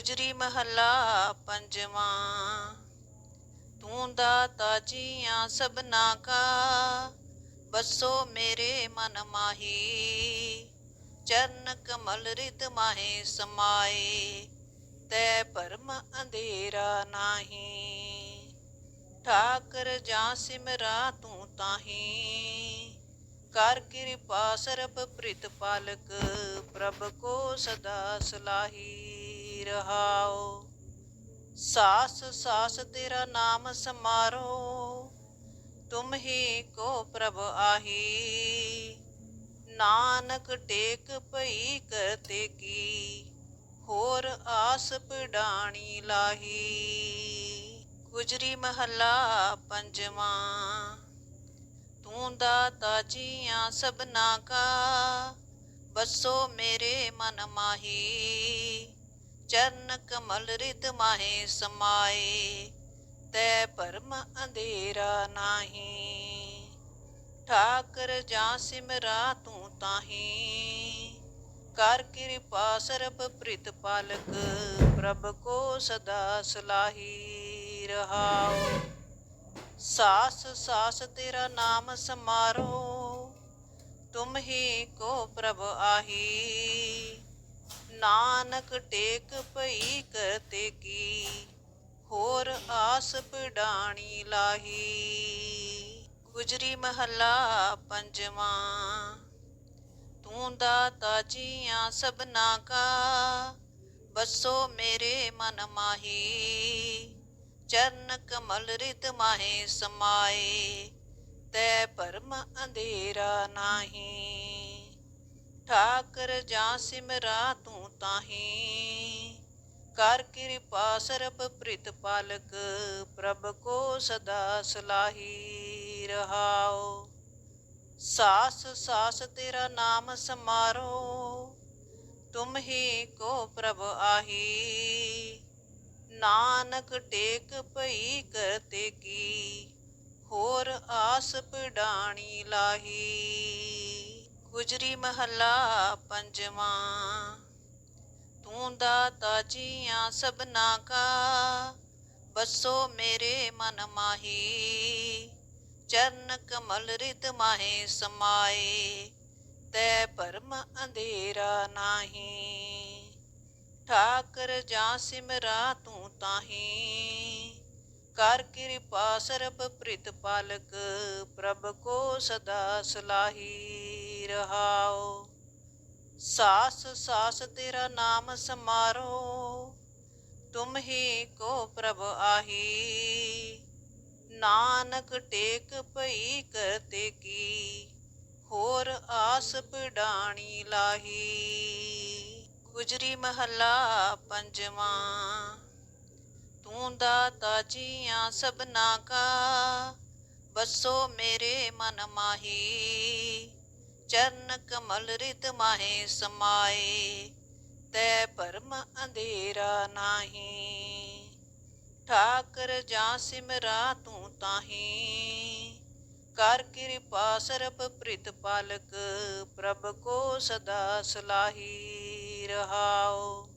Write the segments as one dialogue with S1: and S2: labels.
S1: ਗੁਜਰੀ ਮਹੱਲਾ ਪੰਜਵਾਂ। ਤੂੰ ਦਾਤਾ ਜੀਆਂ ਸਭਨਾ ਕਾ, ਬਸੋ ਮੇਰੇ ਮਨ ਮਾਹੀ। ਚਰਨ ਕਮਲ ਰਿਤ ਮਾਹੇ ਸਮਾਏ, ਤੈ ਪਰਮ ਅੰਧੇਰਾ ਨਾਹੀ। ਠਾਕਰ ਜਾਂ ਸਿਮਰਾ ਤੂੰ ਤਾਹੀ। ਕਰ ਕਿਰਪਾ ਸਰਬ ਪ੍ਰਿਤ ਪਾਲਕ, ਪ੍ਰਭ ਕੋ ਸਦਾ ਸਲਾਹੀ। ਰਹਾਓ। ਸਾਸ ਸਾਸ ਤੇਰਾ ਨਾਮ ਸਮਾਰੋ। ਤੁਮ ਹੀ ਕੋ ਪ੍ਰਭ ਆਹੀ। ਨਾਨਕ ਟੇਕ ਪਈ ਕਰਤੇ ਕੀ। ਹੋਰ ਆਸ ਪਿਡਾਣੀ ਲਾਹੀ। ਗੁਜਰੀ ਮਹੱਲਾ ਪੰਜਵਾਂ। ਤੂੰ ਦਾਤਾ ਜੀਆਂ ਸਭਨਾ ਕਾ। ਬਸੋ ਮੇਰੇ ਮਨ ਮਾਹੀ। ਚਰਨ ਕਮਲ ਰਿਤ ਮਾਹੇ ਸਮਾਏ, ਤੈ ਪਰਮ ਅੰਧੇਰਾ ਨਾਹੀ। ਠਾਕਰ ਜਾਂ ਸਿਮਰਾ ਤੂੰ ਤਾਹੀ, ਕਰ ਕਿਰਪਾ ਸਰਬ ਪ੍ਰਿਤ ਪਾਲਕ, ਪ੍ਰਭ ਕੋ ਸਦਾ ਸਲਾਹੀ ਰਹਾਓ ਸਾਸ ਸਾਸ ਤੇਰਾ ਨਾਮ ਸਮਾਰੋ, ਤੁਮ ਹੀ ਕੋ ਪ੍ਰਭ ਆਹੀ। ਨਾਨਕ ਟੇਕ ਪਈ ਕਰਤੇ ਕੀ, ਹੋਰ ਆਸ ਪਿਡਾਣੀ ਲਾਹੀ। ਗੁਜਰੀ ਮਹੱਲਾ ਪੰਜਵਾਂ, ਤੂੰ ਦਾਤਾ ਜੀਆਂ ਸਭਨਾ ਕਾ, ਬਸੋ ਮੇਰੇ ਮਨ ਮਾਹੀ। ਚਰਨ ਕਮਲ ਰਿਤ ਮਾਹੇ ਸਮਾਏ, ਤੈ ਪਰਮ ਅੰਧੇਰਾ ਨਾਹੀ। ਠਾਕਰ ਜਾਂ ਸਿਮਰਾ ਤੂੰ ਤਾਹੀ। ਕਰ ਕਿਰਪਾ ਸਰਬ ਪ੍ਰਿਤ ਪਾਲਕ, ਪ੍ਰਭ ਕੋ ਸਦਾ ਸਲਾਹੀ ਰਹਾਓ। ਸਾਸ ਸਾਸ ਤੇਰਾ ਨਾਮ ਸਮਾਰੋ, ਤੁਮ ਹੀ ਕੋ ਪ੍ਰਭ ਆਹੀ। ਨਾਨਕ ਟੇਕ ਪਈ ਕਰਤੇ ਕੀ ਹੋਰ ਆਸ ਪਿਡਾਣੀ ਲਾਹੀ। ਗੁਜਰੀ ਮਹੱਲਾ ਪੰਜਵਾਂ। ਤੂੰ ਦਾਤਾ ਜੀਆਂ ਸਭਨਾ ਕਾ, ਬਸੋ ਮੇਰੇ ਮਨ ਮਾਹੀ। ਚਰਨ ਕਮਲ ਰਿਤ ਮਾਹੇ ਸਮਾਏ, ਤੈ ਪਰਮ ਅੰਧੇਰਾ ਨਾਹੀ। ਠਾਕਰ ਜਾਂ ਸਿਮਰਾ ਤੂੰ ਤਾਹੀ। ਕਰ ਕਿਰਪਾ ਸਰਬ ਪ੍ਰਿਤ ਪਾਲਕ, ਪ੍ਰਭ ਕੋ ਸਦਾ ਸਲਾਹੀ ਰਹਾਓ ਸਾਸ ਸਾਸ ਤੇਰਾ ਨਾਮ ਸਮਾਰੋ, ਤੁਮ ਹੀ ਕੋ ਪ੍ਰਭ ਆਹੀ। ਨਾਨਕ ਟੇਕ ਪਈ ਕਰਤੇ ਕੀ, ਹੋਰ ਆਸ ਪਿਡਾਣੀ ਲਾਹੀ। ਗੁਜਰੀ ਮਹੱਲਾ ਪੰਜਵਾਂ, ਤੂੰ ਦਾਤਾ ਜੀਆਂ ਸਭਨਾ ਕਾ, ਬਸੋ ਮੇਰੇ ਮਨ ਮਾਹੀ। ਚਰਨ ਕਮਲ ਰਿਤ ਮਾਹੇ ਸਮਾਏ, ਤੈ ਪਰਮ ਅੰਧੇਰਾ ਨਾਹੀ। ਠਾਕਰ ਜਾਂ ਸਿਮਰਾ ਤੂੰ ਤਾਹੀ, ਕਰ ਕਿਰਪਾ ਸਰਬ ਪ੍ਰਿਤ ਪਾਲਕ, ਪ੍ਰਭ ਕੋ ਸਦਾ ਸਲਾਹੀ ਰਹਾਓ।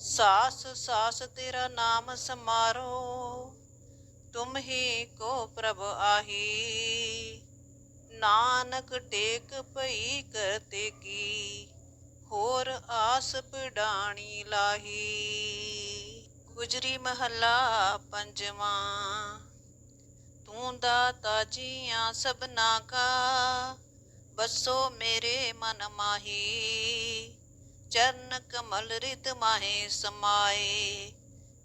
S1: ਸਾਸ ਸਾਸ ਤੇਰਾ ਨਾਮ ਸਮਾਰੋ, ਤੁਮ ਹੀ ਕੋ ਪ੍ਰਭ ਆਹੀ। ਨਾਨਕ ਟੇਕ ਭਈ ਕਰਤੇ ਕੀ, ਹੋਰ ਆਸ ਪਿਡਾਣੀ ਲਾਹੀ। ਗੁਜਰੀ ਮਹੱਲਾ ਪੰਜਵਾਂ, ਤੂੰ ਦਾ ਤਾਜ਼ੀਆਂ ਸਭਨਾ ਕਾ, ਬਸੋ ਮੇਰੇ ਮਨ ਮਾਹੀ। ਚਰਨ ਕਮਲ ਰਿਤ ਮਾਹੇ ਸਮਾਏ,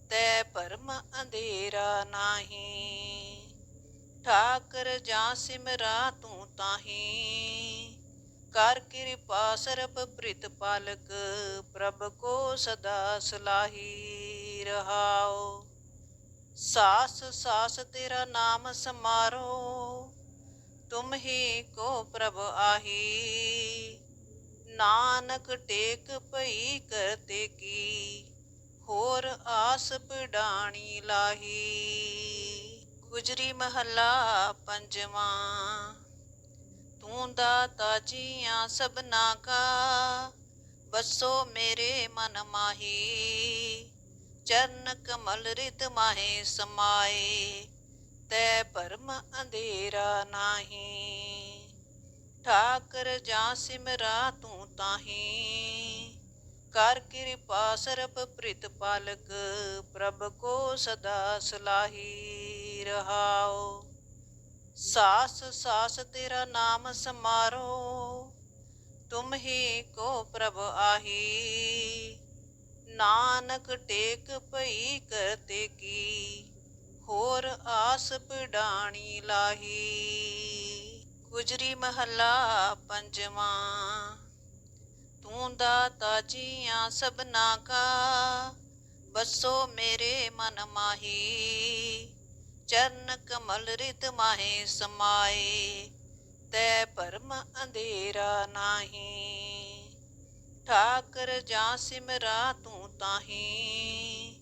S1: ਤੈ ਪਰਮ ਅੰਧੇਰਾ ਨਾਹੀ। ਠਾਕਰ ਜਾਂ ਸਿਮਰਾ ਤੂੰ ਤਾਹੀ। ਕਰ ਕਿਰਪਾ ਸਰਬ ਪ੍ਰਿਤ ਪਾਲਕ, ਪ੍ਰਭ ਕੋ ਸਦਾ ਸਲਾਹੀ ਰਹਾਓ। ਸਾਸ ਸਾਸ ਤੇਰਾ ਨਾਮ ਸਮਾਰੋ, ਤੁਮ ਹੀ ਕੋ ਪ੍ਰਭ ਆਹੀ। ਨਾਨਕ ਟੇਕ ਪਈ ਕਰਤੇ ਕੀ, ਹੋਰ ਆਸ ਪਿਡਾਣੀ ਲਾਹੀ। ਗੁਜਰੀ ਮਹੱਲਾ ਪੰਜਵਾਂ। ਤੂੰ ਦਾਤਾ ਜੀਆਂ ਸਭਨਾ ਕਾ। ਬਸੋ ਮੇਰੇ ਮਨ ਮਾਹੀ, ਚਰਨ ਕਮਲ ਰਿਤ ਮਾਹੇ ਸਮਾਏ। ਤੈ ਪਰਮ ਅੰਧੇਰਾ ਨਾਹੀ, ਠਾਕਰ ਜਾਂ ਸਿਮਰਾ ਤੂੰ ਤਾਹੀ। ਕਰ ਕਿਰਪਾ ਸਰਬ ਪ੍ਰਿਤ ਪਾਲਕ, ਪ੍ਰਭ ਕੋ ਸਦਾ ਸਲਾਹੀ ਰਹਾਓ। ਸਾਸ ਸਾਸ ਤੇਰਾ ਨਾਮ ਸਮਾਰੋ, ਤੁਮ ਹੀ ਕੋ ਪ੍ਰਭ ਆਹੀ। ਨਾਨਕ ਟੇਕ ਪਈ ਕਰਤੇ ਕੀ, ਹੋਰ ਆਸ ਪਿਡਾਣੀ ਲਾਹੀ। ਗੁਜਰੀ ਮਹੱਲਾ ਪੰਜਵਾਂ, ਤੂੰ ਦਾਤਾ ਜੀਆਂ ਸਭਨਾ ਕਾ, ਬਸੋ ਮੇਰੇ ਮਨ ਮਾਹੀ। ਚਰਨ ਕਮਲ ਰਿਤ ਮਾਹੇ ਸਮਾਏ, ਤੈ ਭਰਮ ਅੰਧੇਰਾ ਨਾਹੀ। ਠਾਕਰ ਜਾਂ ਸਿਮਰਾ ਤੂੰ ਤਾਹੀ,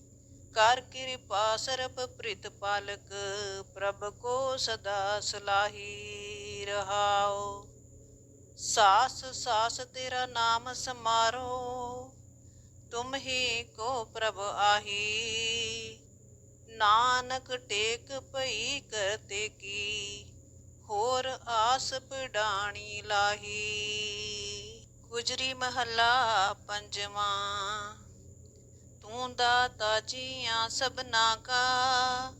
S1: ਕਰ ਕਿਰਪਾ ਸਰਬ ਪ੍ਰਿਤ ਪਾਲਕ, ਪ੍ਰਭ ਕੋ ਸਦਾ ਸਲਾਹੀ ਰਹਾਓ ਸਾਸ ਸਾਸ ਤੇਰਾ ਨਾਮ ਸਮਾਰੋ, ਤੁਮ ਹੀ ਕੋ ਪ੍ਰਭ ਆਹੀ। ਨਾਨਕ ਟੇਕ ਭਈ ਕਰਤੇ ਕੀ, ਹੋਰ ਆਸ ਪਿਡਾਣੀ ਲਾਹੀ। ਗੁਜਰੀ ਮਹੱਲਾ ਪੰਜਵਾਂ, ਤੂੰ ਦਾਤਾ ਜੀਆਂ ਸਭਨਾ ਕਾ,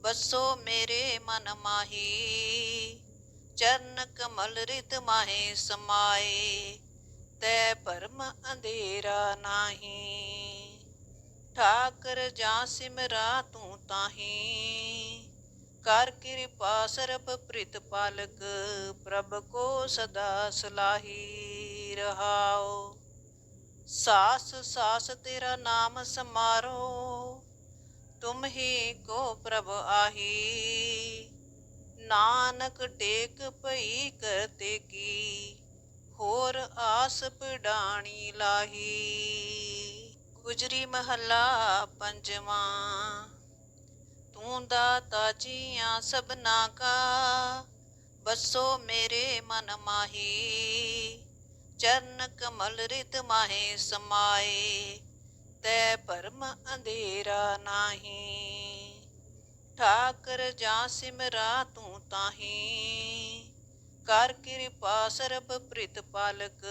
S1: ਬਸੋ ਮੇਰੇ ਮਨ ਮਾਹੀ। ਚਰਨ ਕਮਲ ਰਿਤ ਮਾਹੇ ਸਮਾਏ, ਤੈ ਪਰਮ ਅੰਧੇਰਾ ਨਾਹੀ। ਠਾਕਰ ਜਾਂ ਸਿਮਰਾ ਤੂੰ ਤਾਹੀ। ਕਰ ਕਿਰਪਾ ਸਰਬ ਪ੍ਰਿਤ ਪਾਲਕ, ਪ੍ਰਭ ਕੋ ਸਦਾ ਸਲਾਹੀ ਰਹਾਓ। ਸਾਸ ਸਾਸ ਤੇਰਾ ਨਾਮ ਸਮਾਰੋ, ਤੁਮ ਹੀ ਕੋ ਪ੍ਰਭ ਆਹੀ। ਨਾਨਕ ਟੇਕ ਪਈ ਕਰਤੇ ਕੀ ਹੋਰ ਆਸ ਪਿਡਾਣੀ ਲਾਹੀ। ਗੁਜਰੀ ਮਹੱਲਾ ਪੰਜਵਾਂ। ਤੂੰ ਦਾਤਾ ਜੀਆਂ ਸਭਨਾ ਕਾ। ਬਸੋ ਮੇਰੇ ਮਨ ਮਾਹੀ। ਚਰਨ ਕਮਲ ਰਿਤ ਮਾਹੇ ਸਮਾਏ। ਤੈ ਪਰਮ ਅੰਧੇਰਾ ਨਾਹੀ। ਠਾਕਰ ਜਾਂ ਸਿਮਰਾ ਤੂੰ ਤਾਹੀ। ਕਰ ਕਿਰਪਾ ਸਰਬ ਪ੍ਰਿਤ ਪਾਲਕ।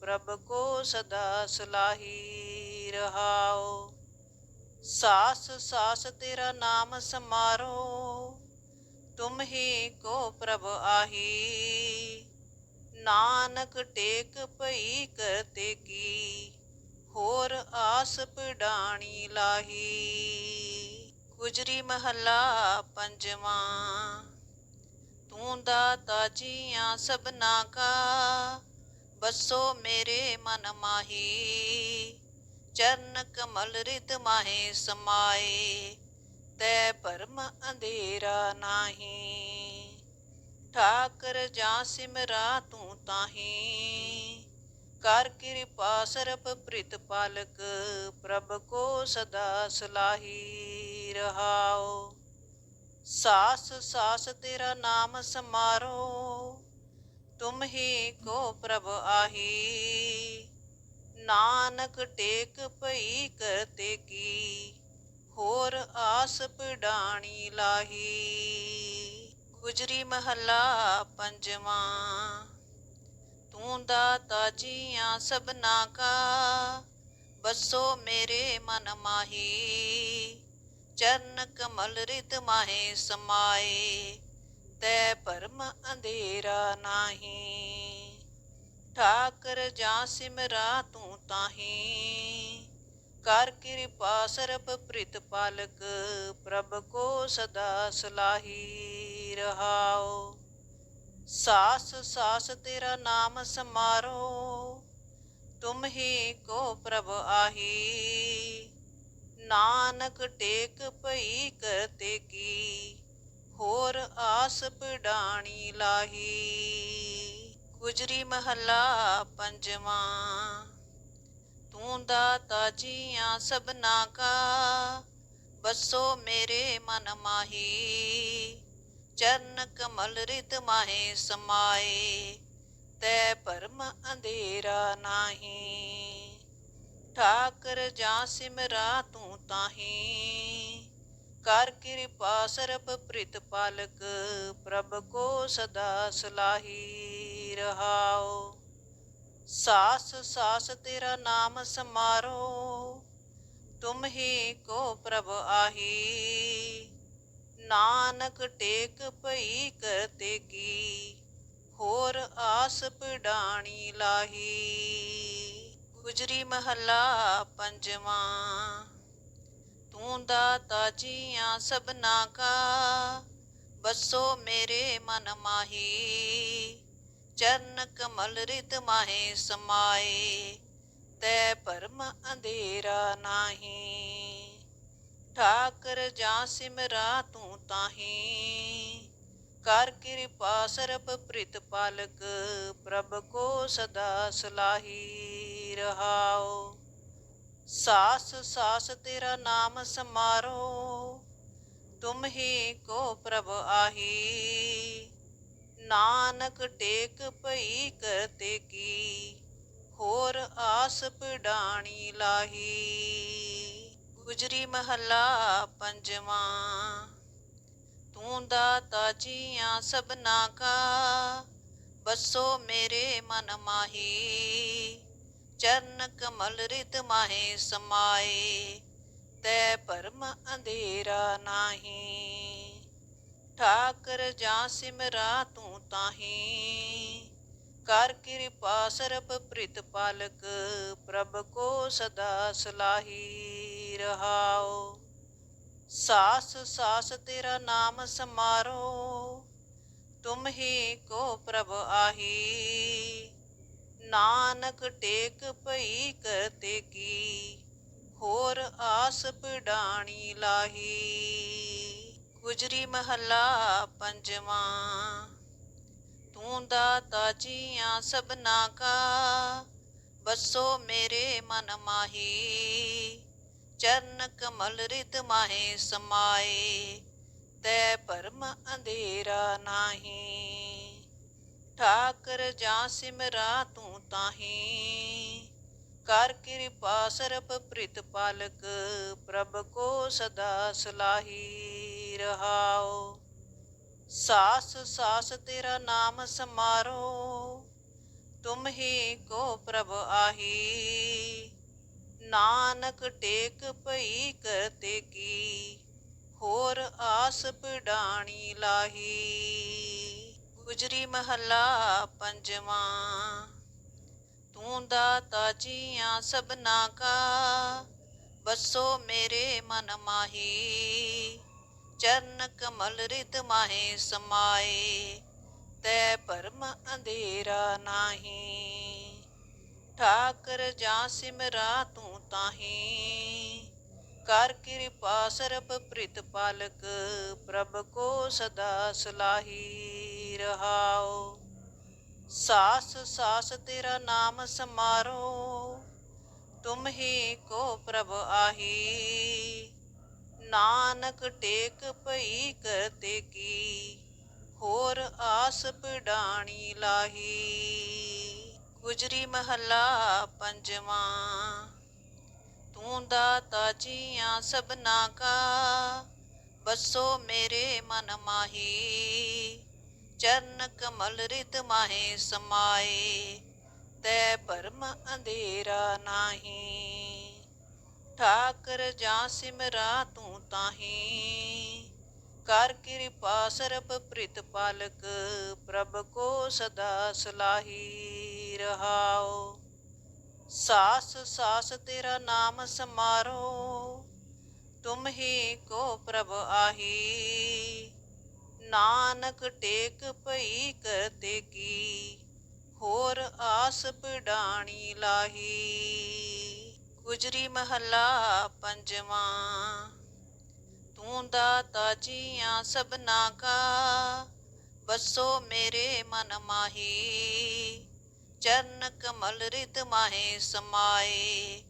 S1: ਪ੍ਰਭ ਕੋ ਸਦਾ ਸਲਾਹੀ ਰਹਾਓ ਸਾਸ ਸਾਸ ਤੇਰਾ ਨਾਮ ਸਮਾਰੋ, ਤੁਮ ਹੀ ਕੋ ਪ੍ਰਭ ਆਹੀ। ਨਾਨਕ ਟੇਕ ਪਈ ਕਰਤੇ ਕੀ, ਹੋਰ ਆਸ ਪਿਡਾਣੀ ਲਾਹੀ। ਗੁਜਰੀ ਮਹੱਲਾ ਪੰਜਵਾਂ, ਤੂੰ ਦਾਤਾ ਜੀਆਂ ਸਭਨਾ ਕਾ, ਬਸੋ ਮੇਰੇ ਮਨ ਮਾਹੀ। ਚਰਨ ਕਮਲ ਰਿਤ ਮਾਹੇ ਸਮਾਏ, ਤੈ ਭਰਮ ਅੰਧੇਰਾ ਨਾਹੀ। ਠਾਕਰ ਜਾਂ ਸਿਮਰਾ ਤੂੰ ਤਾਹੀ, ਕਰ ਕਿਰਪਾ ਸਰਬ ਪ੍ਰਿਤ ਪਾਲਕ, ਪ੍ਰਭ ਕੋ ਸਦਾ ਸਲਾਹੀ ਰਹਾਓ ਸਾਸ ਸਾਸ ਤੇਰਾ ਨਾਮ ਸਮਾਰੋ, ਤੁਮ ਹੀ ਕੋ ਪ੍ਰਭ ਆਹੀ। ਨਾਨਕ ਟੇਕ ਭਈ ਕਰਤੇ ਕੀ, ਹੋਰ ਆਸ ਪਿਡਾਣੀ ਲਾਹੀ। ਗੁਜਰੀ ਮਹੱਲਾ ਪੰਜਵਾਂ, ਤੂੰ ਦਾ ਜੀਆਂ ਸਭਨਾ ਕਾ, ਬਸੋ ਮੇਰੇ ਮਨ ਮਾਹੀ। ਚਰਨ ਕਮਲ ਰਿਤ ਮਾਹੇ ਸਮਾਏ, ਤੈ ਪਰਮ ਅੰਧੇਰਾ ਨਾਹੀ। ਠਾਕਰ ਜਾਂ ਸਿਮਰਾ ਤੂੰ ਤਾਹੀ। ਕਰ ਕਿਰਪਾ ਸਰਬ ਪ੍ਰਿਤ ਪਾਲਕ, ਪ੍ਰਭ ਕੋ ਸਦਾ ਸਲਾਹੀ ਰਹਾਓ। ਸਾਸ ਸਾਸ ਤੇਰਾ ਨਾਮ ਸਮਾਰੋ, ਤੁਮ ਹੀ ਕੋ ਪ੍ਰਭ ਆਹੀ। ਨਾਨਕ ਟੇਕ ਪਈ ਕਰਤੇ ਕੀ ਹੋਰ ਆਸ ਪਿਡਾਣੀ ਲਾਹੀ। ਗੁਜਰੀ ਮਹੱਲਾ ਪੰਜਵਾਂ। ਤੂੰ ਦਾਤਾ ਜੀਆਂ ਸਭਨਾ ਕਾ ਬਸੋ ਮੇਰੇ ਮਨ ਮਾਹੀ। ਚਰਨ ਕਮਲ ਰਿਤ ਮਾਹੇ ਸਮਾਏ, ਤੈ ਪਰਮ ਅੰਧੇਰਾ ਨਾਹੀ। ਠਾਕਰ ਜਾਂ ਸਿਮਰਾ ਤੂੰ ਤਾਹੀ। ਕਰ ਕਿਰਪਾ ਸਰਬ ਪ੍ਰਿਤ ਪਾਲਕ, ਪ੍ਰਭ ਕੋ ਸਦਾ ਸਲਾਹੀ ਰਹਾਓ। ਸਾਸ ਸਾਸ ਤੇਰਾ ਨਾਮ ਸਮਾਰੋ, ਤੁਮ ਹੀ ਕੋ ਪ੍ਰਭ ਆਹੀ। ਨਾਨਕ ਟੇਕ ਪਈ ਕਰਤੇ ਕੀ, ਹੋਰ ਆਸ ਪਿਡਾਣੀ ਲਾਹੀ। ਗੁਜਰੀ ਮਹੱਲਾ ਪੰਜਵਾਂ, ਤੂੰ ਦਾਤਾ ਜੀਆਂ ਸਭਨਾ ਕਾ, ਬਸੋ ਮੇਰੇ ਮਨ ਮਾਹੀ। ਚਰਨ ਕਮਲ ਰਿਤ ਮਾਹੇ ਸਮਾਏ, ਤੈ ਪਰਮ ਅੰਧੇਰਾ ਨਾਹੀ। ਠਾਕਰ ਜਾਂ ਸਿਮਰਾ ਤੂੰ ਤਾਹੀ। ਕਰ ਕਿਰਪਾ ਸਰਬ ਪ੍ਰਿਤ ਪਾਲਕ, ਪ੍ਰਭ ਕੋ ਸਦਾ ਸਲਾਹੀ ਰਹਾਓ ਸਾਸ ਸਾਸ ਤੇਰਾ ਨਾਮ ਸਮਾਰੋ, ਤੁਮ ਹੀ ਕੋ ਪ੍ਰਭ ਆਹੀ। ਨਾਨਕ ਟੇਕ ਭਈ ਕਰਤੇ ਕੀ, ਹੋਰ ਆਸ ਪਿਡਾਣੀ ਲਾਹੀ। ਗੁਜਰੀ ਮਹੱਲਾ ਪੰਜਵਾਂ, ਤੂੰ ਦਾਤਾ ਜੀਆਂ ਸਭਨਾ ਕਾ, ਬਸੋ ਮੇਰੇ ਮਨ ਮਾਹੀ। ਚਰਨ ਕਮਲ ਰਿਤ ਮਾਹੇ ਸਮਾਏ, ਤੈ ਪਰਮ ਅੰਧੇਰਾ ਨਾਹੀ। ਠਾਕਰ ਜਾਂ ਸਿਮਰਾ ਤੂੰ ਤਾਹੀ। ਕਰ ਕਿਰਪਾ ਸਰਬ ਪ੍ਰਿਤ ਪਾਲਕ, ਪ੍ਰਭ ਕੋ ਸਦਾ ਸਲਾਹੀ ਰਹਾਓ। ਸਾਸ ਸਾਸ ਤੇਰਾ ਨਾਮ ਸਮਾਰੋ, ਤੁਮ ਹੀ ਕੋ ਪ੍ਰਭ ਆਹੀ। ਨਾਨਕ ਟੇਕ ਪਈ ਕਰਤੇ ਕੀ ਹੋਰ ਆਸ ਪਿਡਾਣੀ ਲਾਹੀ। ਗੁਜਰੀ ਮਹੱਲਾ ਪੰਜਵਾਂ। ਦਾਤਾ ਜੀਆਂ ਸਭਨਾ ਕਾ। ਬਸੋ ਮੇਰੇ ਮਨ ਮਾਹੀ, ਚਰਨ ਕਮਲ ਰਿਤ ਮਾਹੇ ਸਮਾਏ। ਤੈ ਪਰਮ ਅੰਧੇਰਾ ਨਾਹੀ, ਠਾਕਰ ਜਾਂ ਸਿਮਰਾ ਤੂੰ ਤਾਹੀ। ਕਰ ਕਿਰਪਾ ਸਰਬ ਪ੍ਰਿਤ ਪਾਲਕ, ਪ੍ਰਭ ਕੋ ਸਦਾ ਸਲਾਹੀ ਰਹਾਓ। ਸਾਸ ਸਾਸ ਤੇਰਾ ਨਾਮ ਸਮਾਰੋ, ਤੁਮ ਹੀ ਕੋ ਪ੍ਰਭ ਆਹੀ। ਨਾਨਕ ਟੇਕ ਪਈ ਕਰਤੇ ਕੀ, ਹੋਰ ਆਸ ਪਿਡਾਣੀ ਲਾਹੀ। ਗੁਜਰੀ ਮਹੱਲਾ ਪੰਜਵਾਂ, ਤੂੰ ਦਾਤਾ ਜੀਆਂ ਸਭਨਾ ਕਾ, ਬਸੋ ਮੇਰੇ ਮਨ ਮਾਹੀ। ਚਰਨ ਕਮਲ ਰਿਤ ਮਾਹੇ ਸਮਾਏ, ਤੈ ਪਰਮ ਅੰਧੇਰਾ ਨਾਹੀ। ਠਾਕਰ ਜਾਂ ਸਿਮਰਾ ਤੂੰ ਤਾਹੀ, ਕਰ ਕਿਰਪਾ ਸਰਬ ਪ੍ਰਿਤ ਪਾਲਕ, ਪ੍ਰਭ ਕੋ ਸਦਾ ਸਲਾਹੀ ਰਹਾਓ ਸਾਸ ਸਾਸ ਤੇਰਾ ਨਾਮ ਸਮਾਰੋ, ਤੁਮ ਹੀ ਕੋ ਪ੍ਰਭ ਆਹੀ। ਨਾਨਕ ਟੇਕ ਭਈ ਕਰਤੇ ਕੀ, ਹੋਰ ਆਸ ਪਿਡਾਣੀ ਲਾਹੀ। ਗੁਜਰੀ ਮਹੱਲਾ ਪੰਜਵਾਂ, ਤੂੰ ਦਾਤਾ ਜੀਆਂ ਸਭਨਾ ਕਾ, ਬਸੋ ਮੇਰੇ ਮਨ ਮਾਹੀ। ਚਰਨ ਕਮਲ ਰਿਤ ਮਾਹੇ ਸਮਾਏ, ਤੈ ਪਰਮ ਅੰਧੇਰਾ ਨਾਹੀ। ਠਾਕਰ ਜਾਂ ਸਿਮਰਾ ਤੂੰ ਤਾਹੀ। ਕਰ ਕਿਰਪਾ ਸਰਬ ਪ੍ਰਿਤ ਪਾਲਕ, ਪ੍ਰਭ ਕੋ ਸਦਾ ਸਲਾਹੀ ਰਹਾਓ। ਸਾਸ ਸਾਸ ਤੇਰਾ ਨਾਮ ਸਮਾਰੋ, ਤੁਮ ਹੀ ਕੋ ਪ੍ਰਭ ਆਹੀ। ਨਾਨਕ ਟੇਕ ਪਈ ਕਰਤੇ ਕੀ ਹੋਰ ਆਸ ਪਿਡਾਣੀ ਲਾਹੀ। ਗੁਜਰੀ ਮਹੱਲਾ ਪੰਜਵਾਂ। ਤੂੰ ਦਾਤਾ ਜੀਆਂ ਸਭਨਾ ਕਾ ਬਸੋ ਮੇਰੇ ਮਨ ਮਾਹੀ। ਚਰਨ ਕਮਲ ਰਿਤ ਮਾਹੇ ਸਮਾਏ।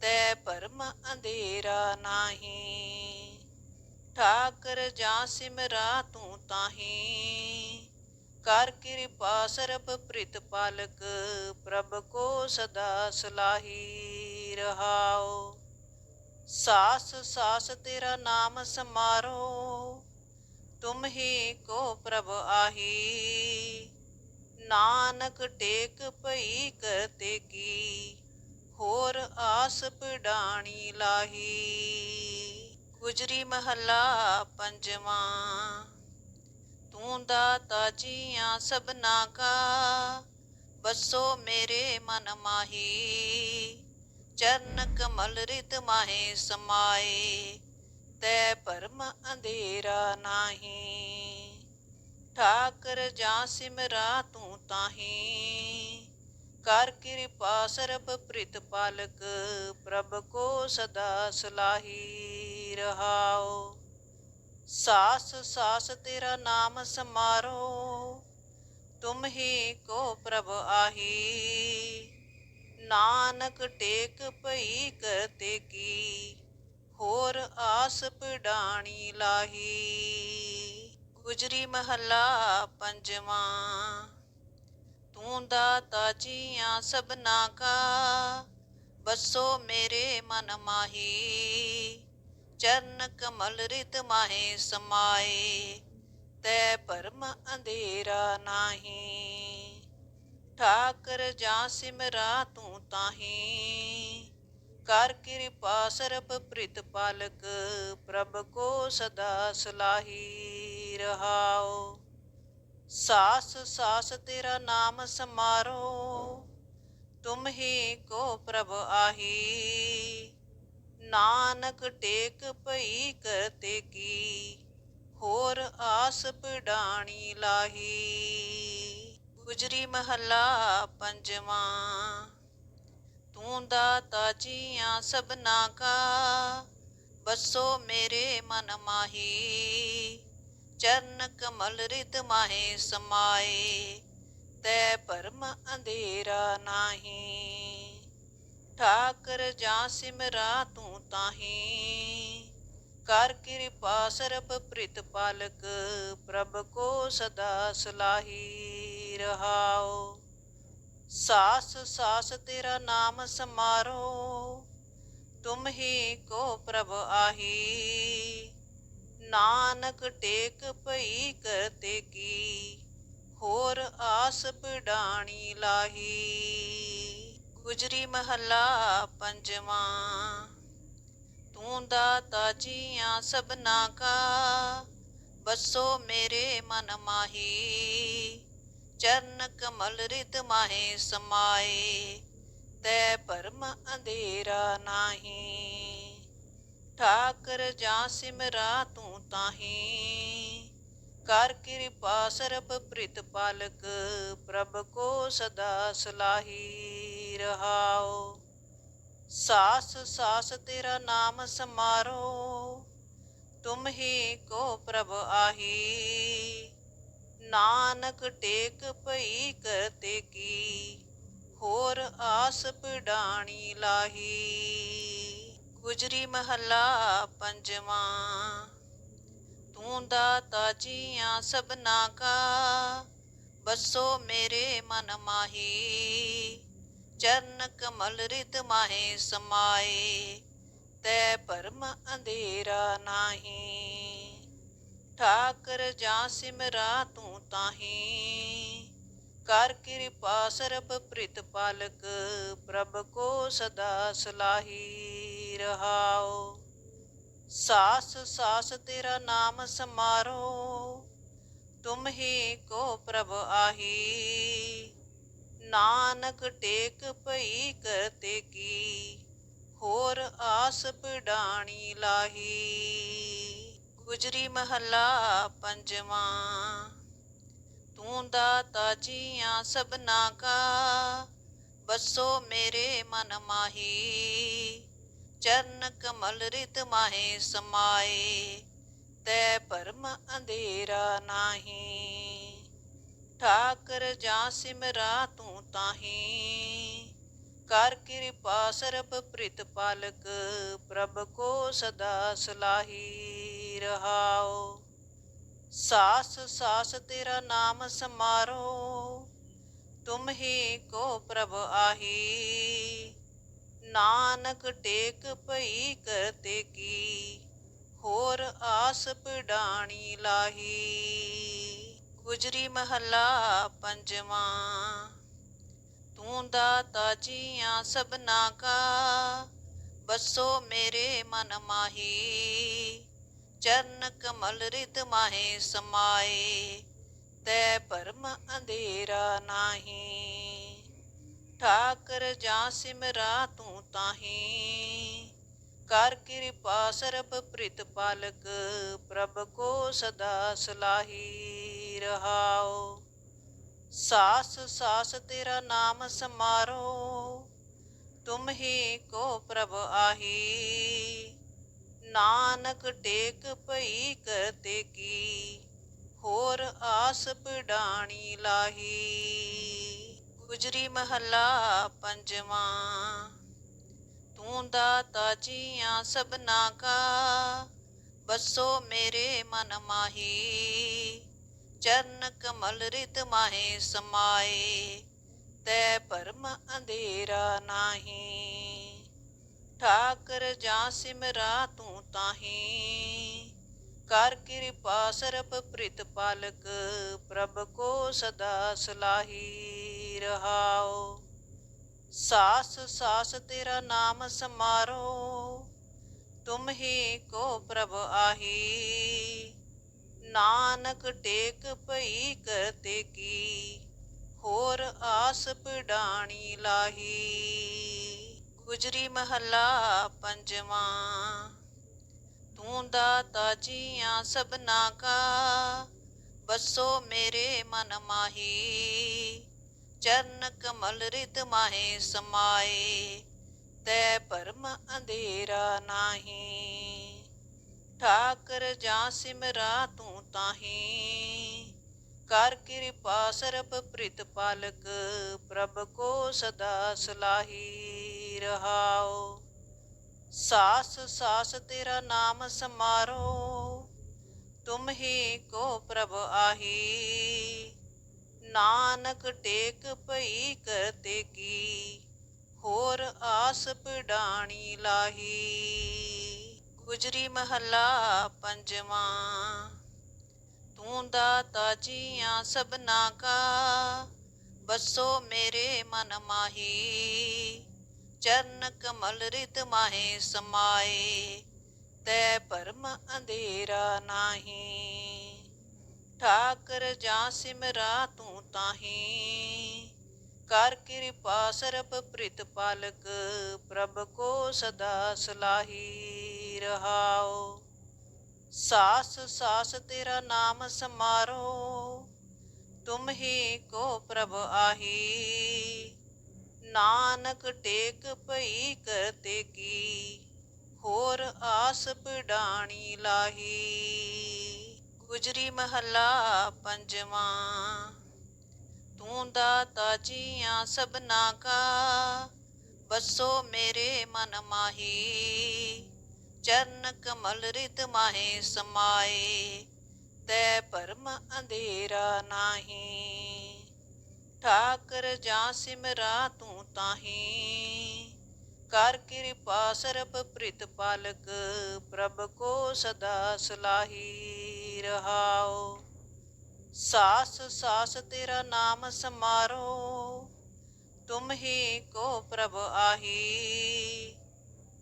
S1: ਤੈ ਪਰਮ ਅੰਧੇਰਾ ਨਾਹੀ। ਠਾਕਰ ਜਾਂ ਸਿਮਰਾ ਤੂੰ ਤਾਹੀ। ਕਰ ਕਿਰਪਾ ਸਰਬ ਪ੍ਰਿਤ ਪਾਲਕ। ਪ੍ਰਭ ਕੋ ਸਦਾ ਸਲਾਹੀ ਰਹਾਓ ਸਾਸ ਸਾਸ ਤੇਰਾ ਨਾਮ ਸਮਾਰੋ, ਤੁਮ ਹੀ ਕੋ ਪ੍ਰਭ ਆਹੀ। ਨਾਨਕ ਟੇਕ ਪਈ ਕਰਤੇ ਕੀ, ਹੋਰ ਆਸ ਪਿਡਾਣੀ ਲਾਹੀ। ਗੁਜਰੀ ਮਹੱਲਾ ਪੰਜਵਾਂ, ਤੂੰ ਦਾਤਾ ਜੀਆਂ ਸਭਨਾ ਕਾ, ਬਸੋ ਮੇਰੇ ਮਨ ਮਾਹੀ। ਚਰਨ ਕਮਲ ਰਿਤ ਮਾਹੇ ਸਮਾਏ, ਤੈ ਪਰਮ ਅੰਧੇਰਾ ਨਾਹੀ। ਠਾਕਰ ਜਾਂ ਸਿਮਰਾ ਤੂੰ ਤਾਹੀ। ਕਰ ਕਿਰਪਾ ਸਰਬ ਪ੍ਰਿਤ ਪਾਲਕ, ਪ੍ਰਭ ਕੋ ਸਦਾ ਸਲਾਹੀ ਰਹਾਓ ਸਾਸ ਸਾਸ ਤੇਰਾ ਨਾਮ ਸਮਾਰੋ, ਤੁਮ ਹੀ ਕੋ ਪ੍ਰਭ ਆਹੀ। ਨਾਨਕ ਟੇਕ ਭਈ ਕਰਤੇ ਕੀ, ਹੋਰ ਆਸ ਪਿਡਾਣੀ ਲਾਹੀ। ਗੁਜਰੀ ਮਹੱਲਾ ਪੰਜਵਾਂ, ਤੂੰ ਦਾਤਾ ਜੀਆਂ ਸਭਨਾ ਕਾ, ਬਸੋ ਮੇਰੇ ਮਨ ਮਾਹੀ। ਚਰਨ ਕਮਲ ਰਿਤ ਮਾਹੇ ਸਮਾਏ, ਤੈ ਪਰਮ ਅੰਧੇਰਾ ਨਾਹੀ। ਠਾਕਰ ਜਾਂ ਸਿਮਰਾ ਤੂੰ ਤਾਹੀ। ਕਰ ਕਿਰਪਾ ਸਰਬ ਪ੍ਰਿਤ ਪਾਲਕ, ਪ੍ਰਭ ਕੋ ਸਦਾ ਸਲਾਹੀ ਰਹਾਓ। ਸਾਸ ਸਾਸ ਤੇਰਾ ਨਾਮ ਸਮਾਰੋ, ਤੁਮ ਹੀ ਕੋ ਪ੍ਰਭ ਆਹੀ। ਨਾਨਕ ਟੇਕ ਭਈ ਕਰਤੇ ਕੀ, ਹੋਰ ਆਸ ਪਿਡਾਣੀ ਲਾਹੀ। ਗੁਜਰੀ ਮਹੱਲਾ ਪੰਜਵਾਂ। ਤੂੰ ਦਾਤਾ ਜੀਆਂ ਸਭਨਾ ਕਾ ਬਸੋ ਮੇਰੇ ਮਨ ਮਾਹੀ। ਚਰਨ ਕਮਲ ਰਿਤ ਮਾਹੇ ਸਮਾਏ, ਤੈ ਪਰਮ ਅੰਧੇਰਾ ਨਾਹੀ। ਠਾਕਰ ਜਾਂ ਸਿਮਰਾ ਤੂੰ ਤਾਹੀ। ਕਰ ਕਿਰਪਾ ਸਰਬ ਪ੍ਰਿਤ ਪਾਲਕ, ਪ੍ਰਭ ਕੋ ਸਦਾ ਸਲਾਹੀ ਰਹਾਓ ਸਾਸ ਸਾਸ ਤੇਰਾ ਨਾਮ ਸਮਾਰੋ, ਤੁਮ ਹੀ ਕੋ ਪ੍ਰਭ ਆਹੀ। ਨਾਨਕ ਟੇਕ ਪਈ ਕਰਤੇ ਕੀ, ਹੋਰ ਆਸ ਪਿਡਾਣੀ ਲਾਹੀ। ਗੁਜਰੀ ਮਹੱਲਾ ਪੰਜਵਾਂ, ਤੂੰ ਦਾਤਾ ਜੀਆਂ ਸਭਨਾ ਕਾ, ਬਸੋ ਮੇਰੇ ਮਨ ਮਾਹੀ। ਚਰਨ ਕਮਲ ਰਿਤ ਮਾਹੇ ਸਮਾਏ, ਤੈ ਪਰਮ ਅੰਧੇਰਾ ਨਾਹੀ। ਠਾਕਰ ਜਾਂ ਸਿਮਰਾ ਤੂੰ ਤਾਹੀ, ਕਰ ਕਿਰਪਾ ਸਰਬ ਪ੍ਰਿਤ ਪਾਲਕ, ਪ੍ਰਭ ਕੋ ਸਦਾ ਸਲਾਹੀ ਰਹਾਓ ਸਾਸ ਸਾਸ ਤੇਰਾ ਨਾਮ ਸਮਾਰੋ, ਤੁਮ ਹੀ ਕੋ ਪ੍ਰਭ ਆਹੀ। ਨਾਨਕ ਟੇਕ ਭਈ ਕਰਤੇ ਕੀ, ਹੋਰ ਆਸ ਪਿਡਾਣੀ ਲਾਹੀ। ਗੁਜਰੀ ਮਹੱਲਾ ਪੰਜਵਾਂ, ਤੂੰ ਦਾਤਾ ਜੀਆਂ ਸਭਨਾ ਕਾ, ਬਸੋ ਮੇਰੇ ਮਨ ਮਾਹੀ। ਚਰਨ ਕਮਲ ਰਿਤ ਮਾਹੇ ਸਮਾਏ, ਤੈ ਪਰਮ ਅੰਧੇਰਾ ਨਾਹੀ। ਠਾਕਰ ਜਾਂ ਸਿਮਰਾ ਤੂੰ ਤਾਹੀ। ਕਰ ਕਿਰਪਾ ਸਰਬ ਪ੍ਰਿਤ ਪਾਲਕ, ਪ੍ਰਭ ਕੋ ਸਦਾ ਸਲਾਹੀ ਰਹਾਓ। ਸਾਸ ਸਾਸ ਤੇਰਾ ਨਾਮ ਸਮਾਰੋ, ਤੁਮ ਹੀ ਕੋ ਪ੍ਰਭ ਆਹੀ। ਨਾਨਕ ਟੇਕ ਭਈ ਕਰਤੇ ਕੀ ਹੋਰ ਆਸ ਪਿਡਾਣੀ ਲਾਹੀ। ਗੁਜਰੀ ਮਹੱਲਾ ਪੰਜਵਾਂ। ਤੂੰ ਦਾਤਾ ਜੀਆਂ ਸਭਨਾ ਕਾ। ਬਸੋ ਮੇਰੇ ਮਨ ਮਾਹੀ। ਚਰਨ ਕਮਲ ਰਿਤ ਮਾਹੇ ਸਮਾਏ। ਤੈ ਪਰਮ ਅੰਧੇਰਾ ਨਾਹੀ। ਠਾਕਰ ਜਾਂ ਸਿਮਰਾ ਤੂੰ ਤਾਹੀ। ਕਰ ਕਿਰਪਾ ਸਰਬ ਪ੍ਰਿਤ ਪਾਲਕ, ਪ੍ਰਭ ਕੋ ਸਦਾ ਸਲਾਹੀ ਰਹਾਓ ਸਾਸ ਸਾਸ ਤੇਰਾ ਨਾਮ ਸਮਾਰੋ, ਤੁਮ ਹੀ ਕੋ ਪ੍ਰਭ ਆਹੀ। ਨਾਨਕ ਟੇਕ ਪਈ ਕਰਤੇ ਕੀ, ਹੋਰ ਆਸ ਪਿਡਾਣੀ ਲਾਹੀ। ਗੁਜਰੀ ਮਹੱਲਾ ਪੰਜਵਾਂ, ਤੂੰ ਦਾਤਾ ਜੀਆਂ ਸਭਨਾ ਕਾ, ਬਸੋ ਮੇਰੇ ਮਨ ਮਾਹੀ। ਚਰਨ ਕਮਲ ਰਿਤ ਮਾਹੇ ਸਮਾਏ, ਤੈ ਪਰਮ ਅੰਧੇਰਾ ਨਾਹੀ। ਠਾਕਰ ਜਾਂ ਸਿਮਰਾ ਤੂੰ ਤਾਹੀ। ਕਰ ਕਿਰਪਾ ਸਰਬ ਪ੍ਰਿਤ ਪਾਲਕ, ਪ੍ਰਭ ਕੋ ਸਦਾ ਸਲਾਹੀ ਰਹਾਓ ਸਾਸ ਸਾਸ ਤੇਰਾ ਨਾਮ ਸਮਾਰੋ, ਤੁਮ ਹੀ ਕੋ ਪ੍ਰਭ ਆਹੀ। ਨਾਨਕ ਟੇਕ ਭਈ ਕਰਤੇ ਕੀ, ਹੋਰ ਆਸ ਪਿਡਾਣੀ ਲਾਹੀ। ਗੁਜਰੀ ਮਹੱਲਾ ਪੰਜਵਾਂ, ਤੂੰ ਦਾਤਾ ਜੀਆਂ ਸਭਨਾ ਕਾ, ਬਸੋ ਮੇਰੇ ਮਨ ਮਾਹੀ। ਚਰਨ ਕਮਲ ਰਿਤ ਮਾਹੇ ਸਮਾਏ, ਤੈ ਪਰਮ ਅੰਧੇਰਾ ਨਾਹੀ। ਠਾਕਰ ਜਾਂ ਸਿਮਰਾ ਤੂੰ ਤਾਹੀ। ਕਰ ਕਿਰਪਾ ਸਰਬ ਪ੍ਰਿਤ ਪਾਲਕ, ਪ੍ਰਭ ਕੋ ਸਦਾ ਸਲਾਹੀ ਰਹਾਓ। ਸਾਸ ਸਾਸ ਤੇਰਾ ਨਾਮ ਸਮਾਰੋ, ਤੁਮ ਹੀ ਕੋ ਪ੍ਰਭ ਆਹੀ। ਨਾਨਕ ਟੇਕ ਭਈ ਕਰਤੇ ਕੀ, ਹੋਰ ਆਸ ਪਿਡਾਣੀ ਲਾਹੀ। ਗੁਜਰੀ ਮਹੱਲਾ ਪੰਜਵਾਂ। ਤੂੰ ਦਾਤਾ ਜੀਆਂ ਸਭਨਾ ਕਾ, ਬਸੋ ਮੇਰੇ ਮਨ ਮਾਹੀ। ਚਰਨ ਕਮਲ ਰਿਤ ਮਾਹੇ ਸਮਾਏ, ਤੈ ਪਰਮ ਅੰਧੇਰਾ ਨਾਹੀ। ਠਾਕਰ ਜਾਂ ਸਿਮਰਾ ਤੂੰ ਤਾਹੀ। ਕਰ ਕਿਰਪਾ ਸਰਬ ਪ੍ਰਿਤ ਪਾਲਕ, ਪ੍ਰਭ ਕੋ ਸਦਾ ਸਲਾਹੀ ਰਹਾਓ ਸਾਸ ਸਾਸ ਤੇਰਾ ਨਾਮ ਸਮਾਰੋ, ਤੁਮ ਹੀ ਕੋ ਪ੍ਰਭ ਆਹੀ। ਨਾਨਕ ਟੇਕ ਪਈ ਕਰਤੇ ਕੀ, ਹੋਰ ਆਸ ਪਿਡਾਣੀ ਲਾਹੀ। ਗੁਜਰੀ ਮਹੱਲਾ ਪੰਜਵਾਂ, ਤੂੰ ਦਾਤਾ ਜੀਆਂ ਸਭਨਾ ਕਾ, ਬਸੋ ਮੇਰੇ ਮਨ ਮਾਹੀ। ਚਰਨ ਕਮਲ ਰਿਤ ਮਾਹੇ ਸਮਾਏ, ਤੈ ਪਰਮ ਅੰਧੇਰਾ ਨਾਹੀ। ਠਾਕਰ ਜਾਂ ਸਿਮਰਾ ਤੂੰ ਤਾਹੀ, ਕਰ ਕਿਰਪਾ ਸਰਬ ਪ੍ਰਿਤ ਪਾਲਕ, ਪ੍ਰਭ ਕੋ ਸਦਾ ਸਲਾਹੀ ਰਹਾਓ। ਸਾਸ ਸਾਸ ਤੇਰਾ ਨਾਮ ਸਮਾਰੋ, ਤੁਮ ਹੀ ਕੋ ਪ੍ਰਭ ਆਹੀ। ਨਾਨਕ ਟੇਕ ਭਈ ਕਰਤੇ ਕੀ, ਹੋਰ ਆਸ ਪਿਡਾਣੀ ਲਾਹੀ। ਗੁਜਰੀ ਮਹੱਲਾ ਪੰਜਵਾਂ, ਤੂੰ ਦਾਤਾ ਜੀਆਂ ਸਭਨਾ ਕਾ, ਬਸੋ ਮੇਰੇ ਮਨ ਮਾਹੀ। ਚਰਨ ਕਮਲ ਰਿਤ ਮਾਹੇ ਸਮਾਏ, ਤੈ ਪਰਮ ਅੰਧੇਰਾ ਨਾਹੀ। ਠਾਕਰ ਜਾਂ ਸਿਮਰਾ ਤੂੰ ਤਾਹੀਂ। ਕਰ ਕਿਰਪਾ ਸਰਬ ਪ੍ਰਿਤ ਪਾਲਕ, ਪ੍ਰਭ ਕੋ ਸਦਾ ਸਲਾਹੀ ਰਹਾਓ। ਸਾਸ ਸਾਸ ਤੇਰਾ ਨਾਮ ਸਮਾਰੋ, ਤੁਮ ਹੀ ਕੋ ਪ੍ਰਭ ਆਹੀ।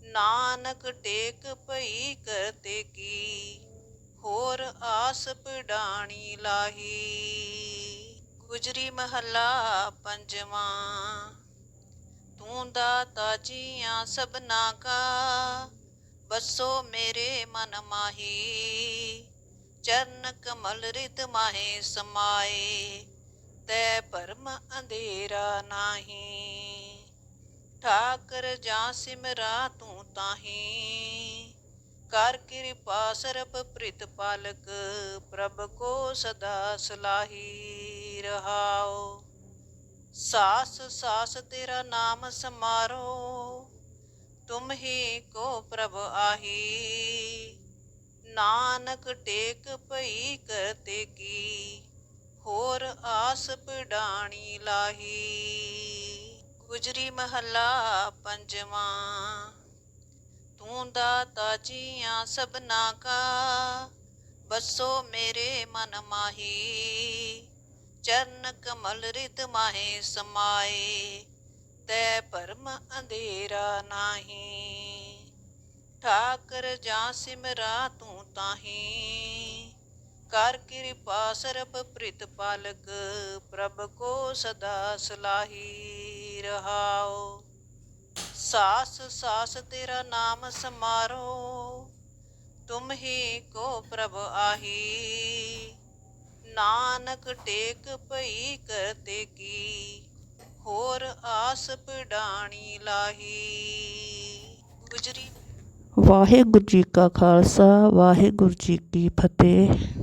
S1: ਨਾਨਕ ਟੇਕ ਪਈ ਕਰਤੇ ਕੀ, ਹੋਰ ਆਸ ਪਿਡਾਣੀ ਲਾਹੀ। ਗੁਜਰੀ ਮਹੱਲਾ ਪੰਜਵਾਂ। ਤੂੰ ਦਾਤਾ ਜੀਆਂ ਸਭਨਾ ਕਾ। ਬਸੋ ਮੇਰੇ ਮਨ ਮਾਹੀ, ਚਰਨ ਕਮਲ ਰਿਤ ਮਾਹੇ ਸਮਾਏ। ਤੈ ਪਰਮ ਅੰਧੇਰਾ ਨਾਹੀ, ਠਾਕਰ ਜਾਂ ਸਿਮਰਾ ਤੂੰ ਤਾਹੀ। ਕਰ ਕਿਰਪਾ ਸਰਬ ਪ੍ਰਿਤ ਪਾਲਕ, ਪ੍ਰਭ ਕੋ ਸਦਾ ਸਲਾਹੀ ਰਹਾਓ ਸਾਸ ਸਾਸ ਤੇਰਾ ਨਾਮ ਸਮਾਰੋ, ਤੁਮ ਹੀ ਕੋ ਪ੍ਰਭ ਆਹੀ। ਨਾਨਕ ਟੇਕ ਪਈ ਕਰਤੇ ਕੀ, ਹੋਰ ਆਸ ਪਿਡਾਣੀ ਲਾਹੀ। ਗੁਜਰੀ ਮਹੱਲਾ ਪੰਜਵਾਂ, ਤੂੰ ਦਾਤਾ ਜੀਆਂ ਸਭਨਾ ਕਾ, ਬਸੋ ਮੇਰੇ ਮਨ ਮਾਹੀ। ਚਰਨ ਕਮਲ ਰਿਤ ਮਾਹੇ ਸਮਾਏ, ਤੈ ਭਰਮ ਅੰਧੇਰਾ ਨਾਹੀ। ਠਾਕਰ ਜਾਂ ਸਿਮਰਾ ਤੂੰ ਤਾਹੀ, ਕਰ ਕਿਰਪਾ ਸਰਬ ਪ੍ਰਿਤ ਪਾਲਕ, ਪ੍ਰਭ ਕੋ ਸਦਾ ਸਲਾਹੀ ਰਹਾਓ ਸਾਸ ਸਾਸ ਤੇਰਾ ਨਾਮ ਸਮਾਰੋ, ਤੁਮ ਹੀ ਕੋ ਪ੍ਰਭ ਆਹੀ। ਨਾਨਕ ਟੇਕ ਪਈ ਕਰਤੇ ਕੀ, ਹੋਰ ਆਸ ਪੜਾਣੀ ਲਾਹੀ। ਗੁਜਰੀ।
S2: ਵਾਹਿਗੁਰੂ ਜੀ ਕਾ ਖਾਲਸਾ, ਵਾਹਿਗੁਰੂ ਜੀ ਕੀ ਫਤਿਹ।